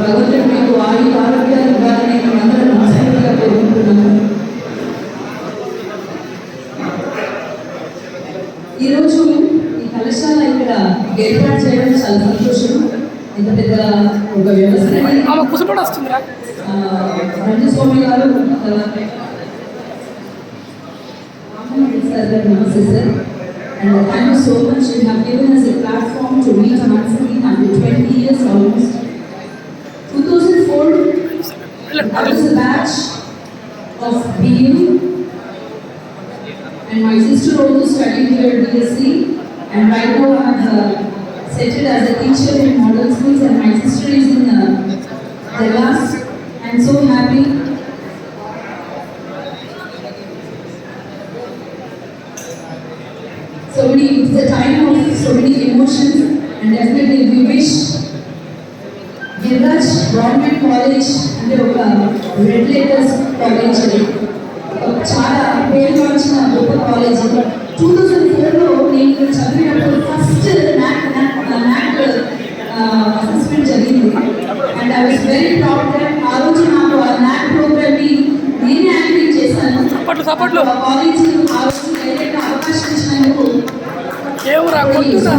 భగవంతుడు మీకు ఆయు ఆరోగ్యాలు ఇవ్వాలని అందరూ మనస్ఫూర్తిగా కోరుకుంటున్నాను ఈరోజు ఈ కళాశాల ఇక్కడ ఏర్పాటు చేయడం చాలా సంతోషం. ఇంత పెద్ద ఒక వస్తుందిరా. రంగస్వామి గారు sir namaste sir and thank you so much you have given us a platform to reach Mansini after 20 years almost. 2004, I was a batch of BU and my sister also studied here at BSc and right now I have uh, settled as a teacher in model schools and my sister is in uh, Dallas. I'm so happy. So many, it's a time of so many college అంటే ఒక red letters college చాలా పేరు వచ్చిన గొప్ప college two thousand ఫోర్లో నేను చదివినప్పుడు first NAAC NAAC assessment జరిగింది. And I was very proud that ఆ రోజు నాకు ఆ న్యాక్ ప్రోగ్రామ్ని నేనే యాక్టివ్ చేశాను. కాలేజ్ ఆ రోజు డైరెక్ట్ అవకాశం ఇచ్చినందుకు ఏమురా కొట్టురా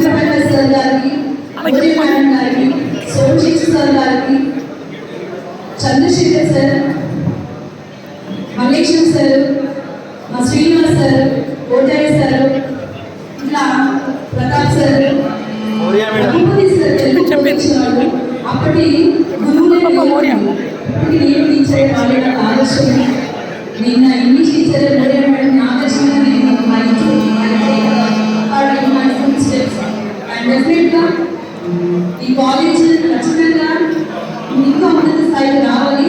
సార్ గారికి అలాగే ఉదయ్ మేడం గారికి సోమశేఖర్ సార్ గారికి చంద్రశేఖర్ సార్ మల్లేశం సార్ మా శ్రీనివాస్ సార్ కోటారి సార్ ఇట్లా ప్రతాప్ సార్ రఘుపతి సార్ తెలుగు. అప్పటి గురువులే ఇప్పటికి నేను టీచర్ వాళ్ళే ఆదర్శం నిన్న ఇంగ్లీష్ టీచర్ మోరియా మేడం. నేను స్టెప్స్ అండ్ డెఫినెట్గా ఈ కాలేజ్ ఖచ్చితంగా ఇంకా ఉన్నత స్థాయికి రావాలి.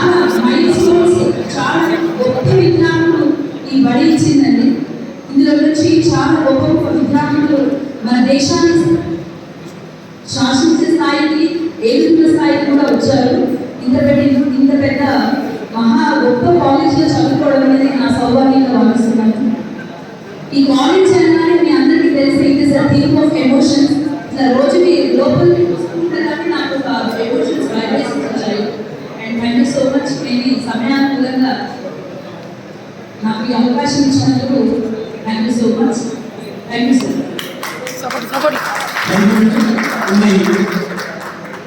చాలా మైల్ స్టోన్స్ చాలా గొప్ప విజ్ఞానులు ఈ బడి ఇచ్చిందండి ఇందులో నుంచి చాలా గొప్ప గొప్ప విజ్ఞానులు మన దేశాన్ని శాసించే స్థాయికి ఏలుతున్న స్థాయికి కూడా వచ్చారు ఇంత పెద్ద ఇంత పెద్ద మహా గొప్ప కాలేజీలో చదువుకోవడం అనేది నా సౌభాగ్యంగా భావిస్తున్నాను ఈ కాలేజ్ అనగానే మీ అందరికీ తెలిసి it is a theme of emotions ఇట్లా రోజు మీ లోపల చూసుకుంటే నాకు ఒక ఎమోషన్స్ వైబ్రేషన్స్ వచ్చాయి and thank you so much నేను ఈ సమయానుకూలంగా నాకు ఈ అవకాశం ఇచ్చినందుకు thank you so much thank you sir support support.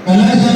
కళాశాల